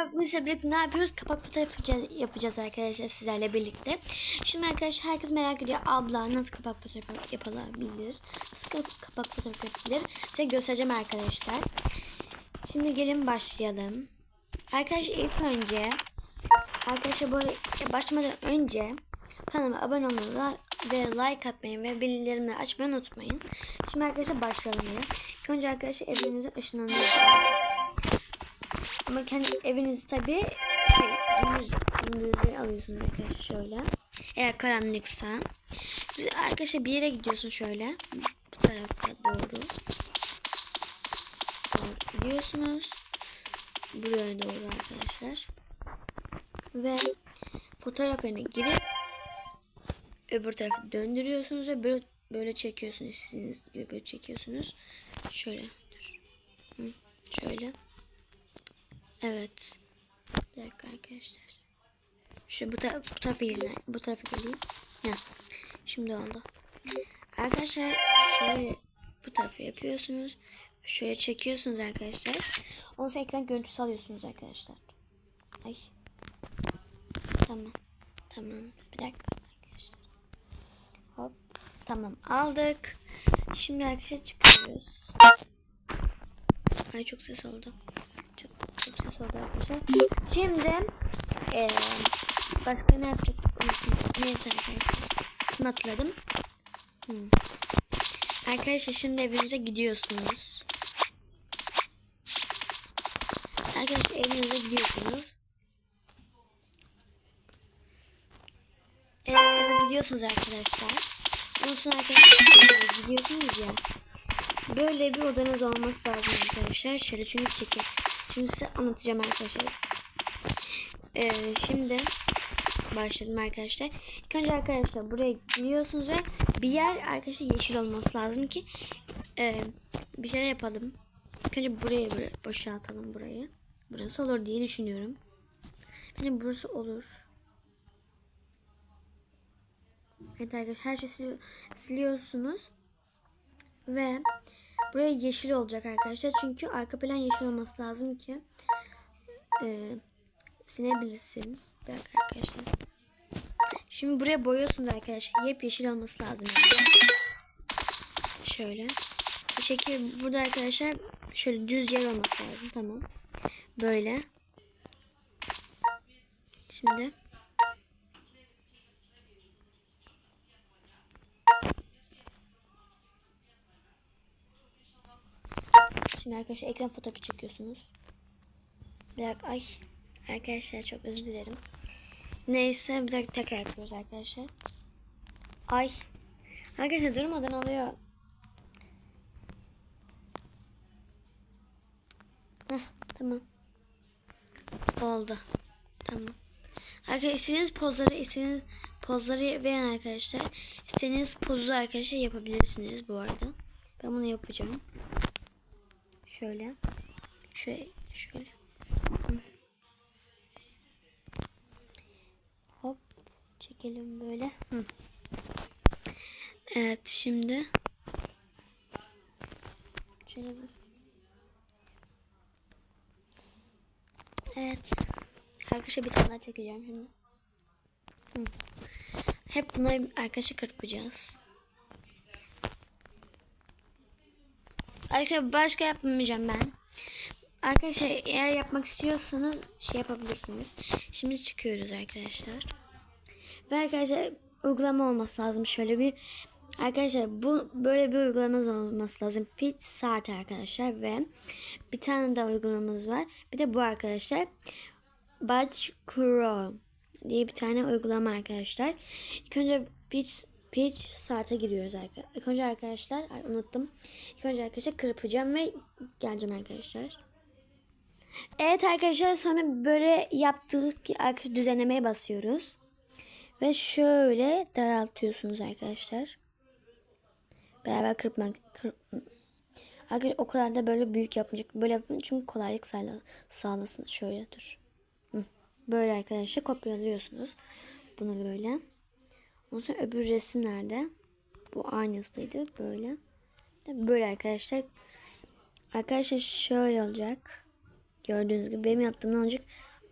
Arkadaşlar birlikte ne yapıyoruz? Kapak fotoğrafı yapacağız, arkadaşlar sizlerle birlikte. Şimdi arkadaşlar herkes merak ediyor. Abla nasıl kapak fotoğrafı yapılabilir? Nasıl kap- kapak fotoğrafı yapılır? Size göstereceğim arkadaşlar. Şimdi gelin başlayalım. Arkadaşlar ilk önce Arkadaşlar böyle başlamadan önce kanalıma abone olmayı ve like atmayı ve bildirimleri açmayı unutmayın. Şimdi arkadaşlar başlayalım. yine. Önce arkadaşlar evinize ışınlanıyorsunuz. Ama kendi evinizi tabi gündüz, gündüzü alıyorsunuz arkadaşlar şöyle. Eğer karanlıksa. Arkadaşlar bir yere gidiyorsun şöyle. Bu tarafa doğru. Doğru gidiyorsunuz. Buraya doğru arkadaşlar. Ve fotoğraflarına girip öbür tarafı döndürüyorsunuz ve böyle, böyle çekiyorsunuz. İstediğiniz gibi böyle çekiyorsunuz. Şöyle. Şöyle. Evet. Bir dakika arkadaşlar. Şu bu, taraf, bu tarafa gelin. Bu tarafa geleyim. Ya. Şimdi oldu. Arkadaşlar şöyle bu tarafa yapıyorsunuz. Şöyle çekiyorsunuz arkadaşlar. Ondan sonra ekran görüntüsü alıyorsunuz arkadaşlar. Ay. Tamam. Tamam. Bir dakika arkadaşlar. Hop. Tamam aldık. Şimdi arkadaşlar çıkıyoruz. Ay çok ses oldu. Çok, ses oldu arkadaşlar. Şimdi eee başka ne yapacaktık? Neyse arkadaşlar. Şimdi hatırladım. Hmm. Arkadaşlar şimdi evimize gidiyorsunuz. Arkadaşlar evinize gidiyorsunuz. Evet, eve gidiyorsunuz arkadaşlar. Sonra arkadaşlar gidiyorsunuz ya. Böyle bir odanız olması lazım arkadaşlar. Şöyle çünkü çekin. Şimdi size anlatacağım arkadaşlar. Ee, şimdi başladım arkadaşlar. İlk önce arkadaşlar buraya gidiyorsunuz ve bir yer arkadaşlar yeşil olması lazım ki e, bir şeyler yapalım. İlk önce buraya boşaltalım burayı. Burası olur diye düşünüyorum. Benim burası olur. Evet arkadaşlar her şeyi siliyor- siliyorsunuz. Ve buraya yeşil olacak arkadaşlar. Çünkü arka plan yeşil olması lazım ki e, sinebilsin. Dakika arkadaşlar. Şimdi buraya boyuyorsunuz arkadaşlar. Yepyeşil olması lazım. Yani. Şöyle. Bu şekil burada arkadaşlar şöyle düz yer olması lazım. Tamam. Böyle. Şimdi Şimdi arkadaşlar ekran fotoğrafı çekiyorsunuz. Bir dakika ay. Arkadaşlar çok özür dilerim. Neyse bir dakika tekrar yapıyoruz arkadaşlar. Ay. Arkadaşlar durmadan oluyor. Heh, tamam. Oldu. Tamam. Arkadaşlar istediğiniz pozları istediğiniz pozları verin arkadaşlar. İstediğiniz pozu arkadaşlar yapabilirsiniz bu arada. Ben bunu yapacağım. Şöyle. Şöyle. Şöyle. Hop. Çekelim böyle. Hı. Evet şimdi. Şöyle bir. Evet. Arkadaşlar bir tane daha çekeceğim şimdi. Hı. Hep bunları arkadaşlar kırpacağız. Arkadaşlar başka yapmayacağım ben. Arkadaşlar eğer yapmak istiyorsanız şey yapabilirsiniz. Şimdi çıkıyoruz arkadaşlar. Ve arkadaşlar uygulama olması lazım. Şöyle bir arkadaşlar bu böyle bir uygulamamız olması lazım. Pitch saat arkadaşlar ve bir tane daha uygulamamız var. Bir de bu arkadaşlar. Batch Crow diye bir tane uygulama arkadaşlar. İlk önce pitch pitch saate giriyoruz arkadaşlar. İlk önce arkadaşlar ay unuttum. İlk önce arkadaşlar kırpacağım ve geleceğim arkadaşlar. Evet arkadaşlar sonra böyle yaptık arkadaşlar düzenlemeye basıyoruz. Ve şöyle daraltıyorsunuz arkadaşlar. Beraber kırpmak kırp Arkadaşlar o kadar da böyle büyük yapmayacak. Böyle yapın çünkü kolaylık sağla, sağlasın. Şöyle dur. Böyle arkadaşlar kopyalıyorsunuz. Bunu böyle. Ondan sonra öbür resim nerede? Bu aynısıydı. Böyle. Böyle arkadaşlar. Arkadaşlar şöyle olacak. Gördüğünüz gibi benim yaptığım ne olacak?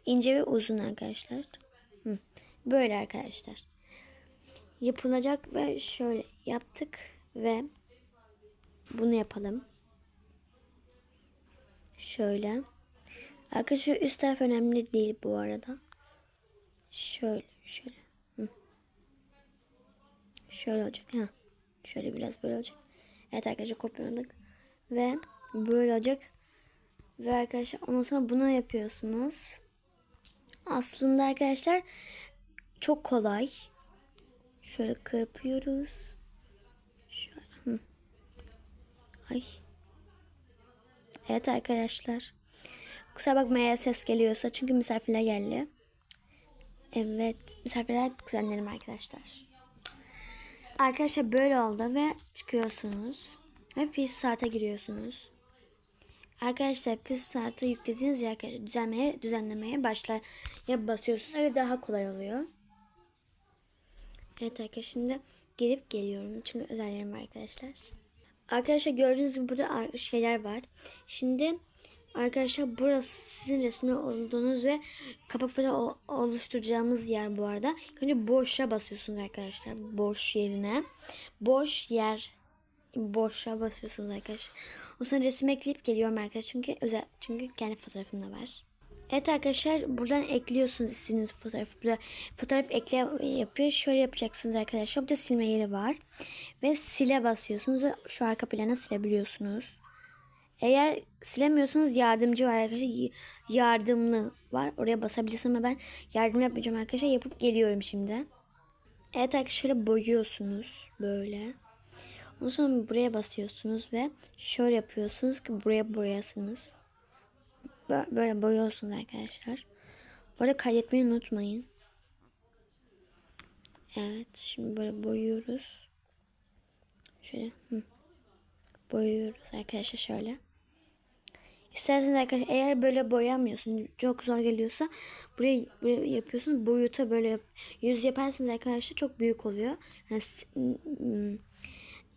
İnce ve uzun arkadaşlar. Hı. Böyle arkadaşlar. Yapılacak ve şöyle yaptık ve bunu yapalım. Şöyle. Arkadaşlar üst taraf önemli değil bu arada. Şöyle şöyle. Şöyle olacak. Ha. Şöyle biraz böyle olacak. Evet arkadaşlar kopyaladık. Ve böyle olacak. Ve arkadaşlar ondan sonra bunu yapıyorsunuz. Aslında arkadaşlar çok kolay. Şöyle kırpıyoruz. Şöyle. Hı. Ay. Evet arkadaşlar. Kusura bakmaya ses geliyorsa çünkü misafirler geldi. Evet misafirler kuzenlerim arkadaşlar. Arkadaşlar böyle oldu ve çıkıyorsunuz. Ve Pixart'a giriyorsunuz. Arkadaşlar Pixart'ı yüklediğiniz yer düzenlemeye, düzenlemeye başlaya basıyorsunuz. Öyle daha kolay oluyor. Evet arkadaşlar şimdi gelip geliyorum. Çünkü özellerim arkadaşlar. Arkadaşlar gördüğünüz gibi burada şeyler var. Şimdi arkadaşlar burası sizin resmi olduğunuz ve kapak fotoğrafı oluşturacağımız yer bu arada. Önce boşa basıyorsunuz arkadaşlar. Boş yerine. Boş yer boşa basıyorsunuz arkadaşlar. O sonra resim ekleyip geliyorum arkadaşlar. Çünkü özel çünkü kendi fotoğrafım da var. Evet arkadaşlar buradan ekliyorsunuz istediğiniz fotoğrafı. Burada fotoğraf ekle yapıyor. Şöyle yapacaksınız arkadaşlar. Burada silme yeri var. Ve sile basıyorsunuz ve şu arka plana silebiliyorsunuz. Eğer silemiyorsanız yardımcı var arkadaşlar. Yardımlı var. Oraya basabilirsiniz ama ben yardım yapmayacağım arkadaşlar. Yapıp geliyorum şimdi. Evet arkadaşlar şöyle boyuyorsunuz. Böyle. Ondan sonra buraya basıyorsunuz ve şöyle yapıyorsunuz ki buraya boyasınız. Böyle boyuyorsunuz arkadaşlar. Arada kaydetmeyi unutmayın. Evet şimdi böyle boyuyoruz. Şöyle hı. Boyuyoruz arkadaşlar şöyle. İsterseniz arkadaşlar eğer böyle boyamıyorsun çok zor geliyorsa buraya, buraya yapıyorsunuz boyuta böyle yap, yüz yaparsanız arkadaşlar çok büyük oluyor. Yani,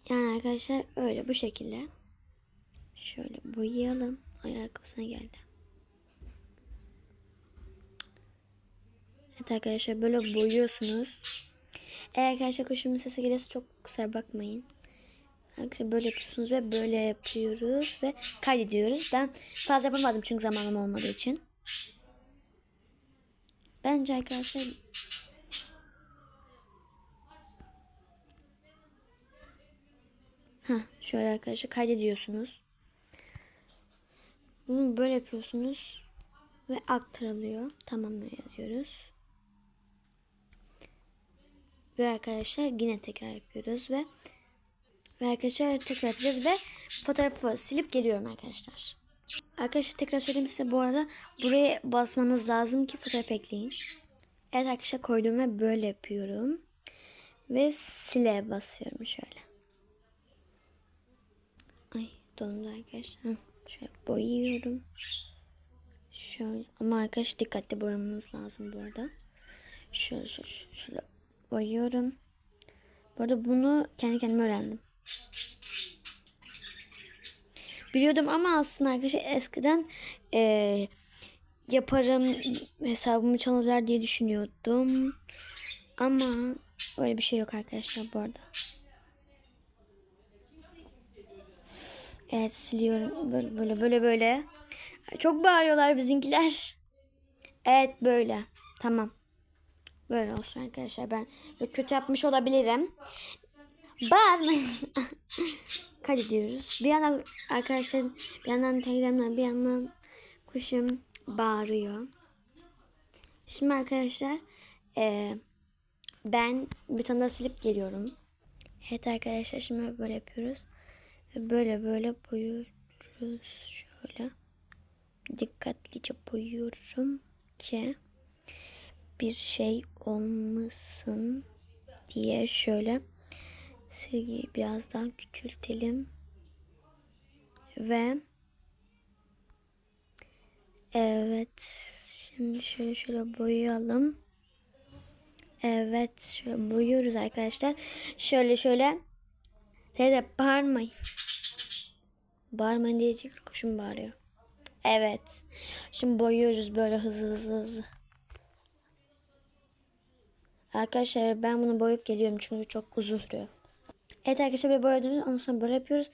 yani arkadaşlar öyle bu şekilde. Şöyle boyayalım. Ayakkabısına geldi. Evet arkadaşlar böyle boyuyorsunuz. Eğer arkadaşlar kuşumun sesi gelirse çok kusura bakmayın. Arkadaşlar böyle yapıyorsunuz ve böyle yapıyoruz ve kaydediyoruz. Ben fazla yapamadım çünkü zamanım olmadığı için. Bence arkadaşlar Ha, şöyle arkadaşlar kaydediyorsunuz. Bunu böyle yapıyorsunuz ve aktarılıyor. Tamam yazıyoruz. Ve arkadaşlar yine tekrar yapıyoruz ve ve arkadaşlar tekrar yapacağız ve fotoğrafı silip geliyorum arkadaşlar. Arkadaşlar tekrar söyleyeyim size bu arada buraya basmanız lazım ki fotoğraf ekleyin. Evet arkadaşlar koydum ve böyle yapıyorum. Ve sile basıyorum şöyle. Ay dondu arkadaşlar. Şöyle boyuyorum. Şöyle ama arkadaşlar dikkatli boyamanız lazım bu arada. Şöyle şöyle, şöyle boyuyorum. Bu arada bunu kendi kendime öğrendim. Biliyordum ama aslında arkadaşlar eskiden e, yaparım hesabımı çalarlar diye düşünüyordum. Ama öyle bir şey yok arkadaşlar bu arada. Evet siliyorum böyle böyle böyle böyle. Çok bağırıyorlar bizimkiler. Evet böyle. Tamam. Böyle olsun arkadaşlar. Ben kötü yapmış olabilirim. Bağırmayın. Kaydediyoruz. Bir yandan arkadaşlar bir yandan teyzemler bir yandan kuşum bağırıyor. Şimdi arkadaşlar e, ben bir tane daha silip geliyorum. Evet arkadaşlar şimdi böyle yapıyoruz. Böyle böyle boyuyoruz. Şöyle dikkatlice boyuyorum ki bir şey olmasın diye şöyle silgiyi biraz daha küçültelim ve evet şimdi şöyle şöyle boyayalım evet şöyle boyuyoruz arkadaşlar şöyle şöyle teyze bağırmayın bağırmayın diyecek kuşum bağırıyor Evet. Şimdi boyuyoruz böyle hızlı hızlı hızlı. Arkadaşlar ben bunu boyayıp geliyorum çünkü çok uzun sürüyor. Evet arkadaşlar böyle boyadınız ondan sonra böyle yapıyoruz.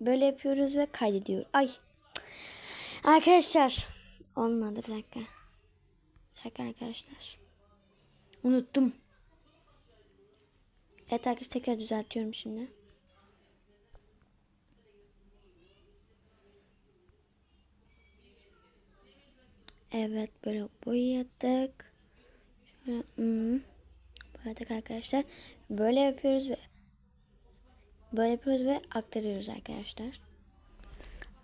Böyle yapıyoruz ve kaydediyoruz. Ay. Arkadaşlar. Olmadı bir dakika. Bir dakika arkadaşlar. Unuttum. Evet arkadaşlar tekrar düzeltiyorum şimdi. Evet böyle boyadık. Şöyle, hmm, boyadık arkadaşlar. Böyle yapıyoruz ve böyle yapıyoruz ve aktarıyoruz arkadaşlar.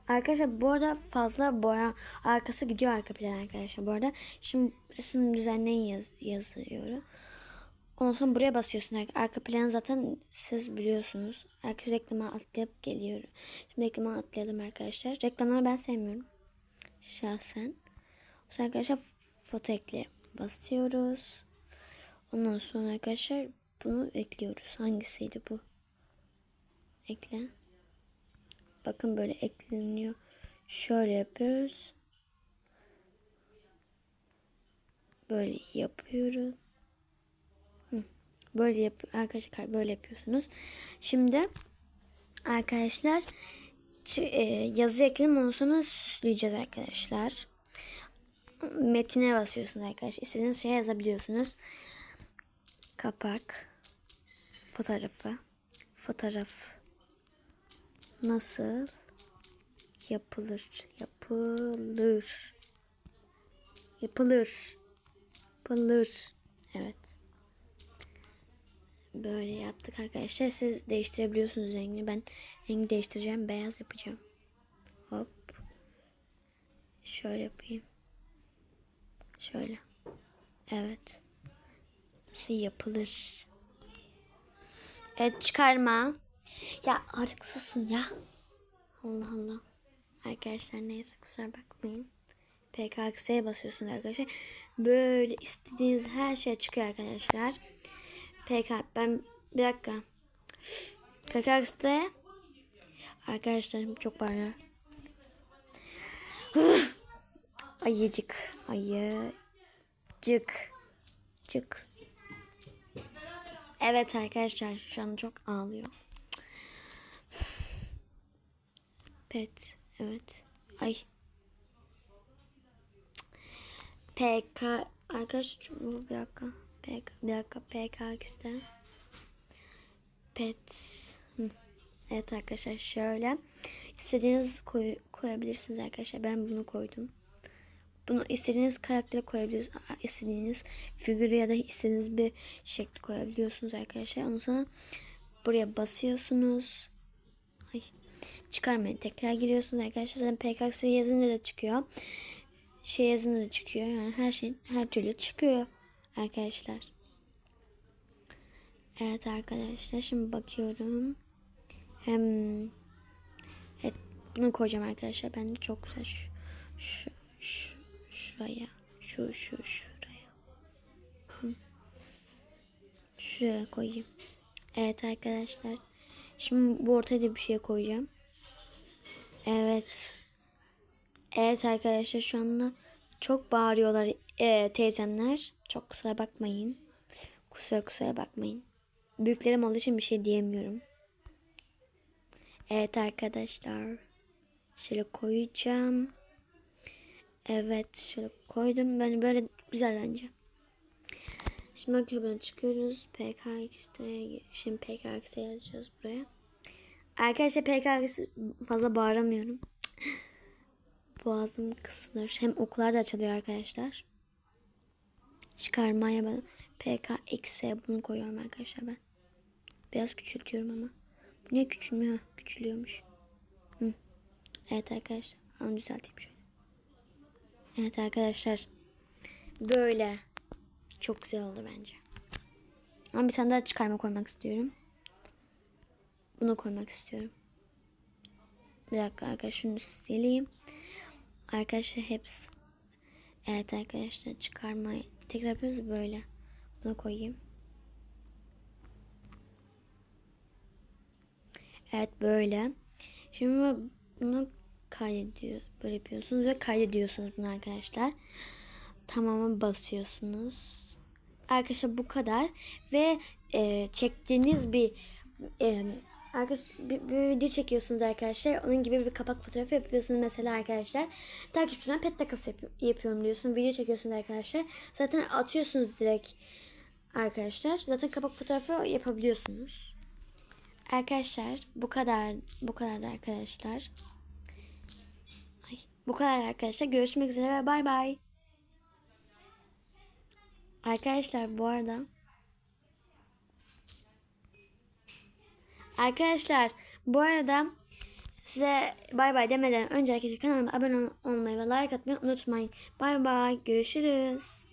Arkadaşlar bu arada fazla boya arkası gidiyor arka plan arkadaşlar bu arada. Şimdi resim düzenleyin yaz, yazıyor. Ondan sonra buraya basıyorsun. Arka planı zaten siz biliyorsunuz. Arkadaşlar reklama atlayıp geliyorum. Şimdi reklama atlayalım arkadaşlar. Reklamları ben sevmiyorum. Şahsen. Sonra arkadaşlar foto ekle basıyoruz. Ondan sonra arkadaşlar bunu ekliyoruz. Hangisiydi bu? Ekle. Bakın böyle ekleniyor. Şöyle yapıyoruz. Böyle yapıyoruz. Hı. Böyle yap arkadaşlar böyle yapıyorsunuz. Şimdi arkadaşlar e, yazı ekledim ondan sonra süsleyeceğiz arkadaşlar. Metine basıyorsunuz arkadaşlar. İstediğiniz şey yazabiliyorsunuz. Kapak. Fotoğrafı. Fotoğraf nasıl yapılır? Yapılır. Yapılır. Yapılır. Evet. Böyle yaptık arkadaşlar. Siz değiştirebiliyorsunuz rengini. Ben rengi değiştireceğim. Beyaz yapacağım. Hop. Şöyle yapayım. Şöyle. Evet. Nasıl yapılır? Evet çıkarma. Ya artık susun ya. Allah Allah. Arkadaşlar neyse kusura bakmayın. PKX'ye basıyorsunuz arkadaşlar. Böyle istediğiniz her şey çıkıyor arkadaşlar. PK ben bir dakika. PKX'de arkadaşlar çok bağırıyor. Ayıcık. Ayıcık. Cık. Evet arkadaşlar şu an çok ağlıyor. Pet. Evet. Ay. PK. Arkadaşlar bu bir dakika. PK. Bir dakika. PK işte. Pet. Evet arkadaşlar şöyle. İstediğiniz koy, koyabilirsiniz arkadaşlar. Ben bunu koydum. Bunu istediğiniz karaktere koyabiliyorsunuz. İstediğiniz figürü ya da istediğiniz bir şekli koyabiliyorsunuz arkadaşlar. Ondan sonra buraya basıyorsunuz. Ay. Çıkarmayın. Tekrar giriyorsunuz arkadaşlar. Zaten PKX yazınca da çıkıyor. Şey yazınca da çıkıyor. Yani her şey her türlü çıkıyor arkadaşlar. Evet arkadaşlar. Şimdi bakıyorum. Hem evet, bunu koyacağım arkadaşlar. Bence çok güzel. Şu, şu, şu şuraya. Şu şu şuraya. Hı. Şuraya koyayım. Evet arkadaşlar. Şimdi bu ortaya bir şey koyacağım. Evet. Evet arkadaşlar şu anda çok bağırıyorlar e, teyzemler. Çok kusura bakmayın. Kusura kusura bakmayın. Büyüklerim olduğu için bir şey diyemiyorum. Evet arkadaşlar. Şöyle koyacağım. Evet şöyle koydum. Ben böyle güzel bence. Şimdi bakıyorum çıkıyoruz. PKX'de şimdi PKX'e yazacağız buraya. Arkadaşlar PKX fazla bağıramıyorum. Boğazım kısılır. Hem okullarda açılıyor arkadaşlar. Çıkarmaya ben PKX'e bunu koyuyorum arkadaşlar ben. Biraz küçültüyorum ama. Bu niye küçülmüyor? Küçülüyormuş. Hı. Evet arkadaşlar. Onu düzelteyim şöyle. Evet arkadaşlar. Böyle. Çok güzel oldu bence. Ama bir tane daha çıkarma koymak istiyorum. Bunu koymak istiyorum. Bir dakika arkadaşlar şunu sileyim. Arkadaşlar hepsi. Evet arkadaşlar çıkarmayı tekrar yapıyoruz böyle. Bunu koyayım. Evet böyle. Şimdi bunu kaydediyor. Böyle yapıyorsunuz ve kaydediyorsunuz bunu arkadaşlar. Tamamı basıyorsunuz. Arkadaşlar bu kadar ve e, çektiğiniz bir e, arkadaş bir, bir video çekiyorsunuz arkadaşlar. Onun gibi bir kapak fotoğrafı yapıyorsunuz mesela arkadaşlar. Takipçilerine pet takası yapı- yapıyorum diyorsun. Video çekiyorsunuz arkadaşlar. Zaten atıyorsunuz direkt arkadaşlar. Zaten kapak fotoğrafı yapabiliyorsunuz. Arkadaşlar bu kadar bu kadar da arkadaşlar. Ay, bu kadar arkadaşlar. Görüşmek üzere ve bay bay. Arkadaşlar bu arada Arkadaşlar bu arada size bay bay demeden önce arkadaşlar kanalıma abone olmayı ve like atmayı unutmayın. Bay bay görüşürüz.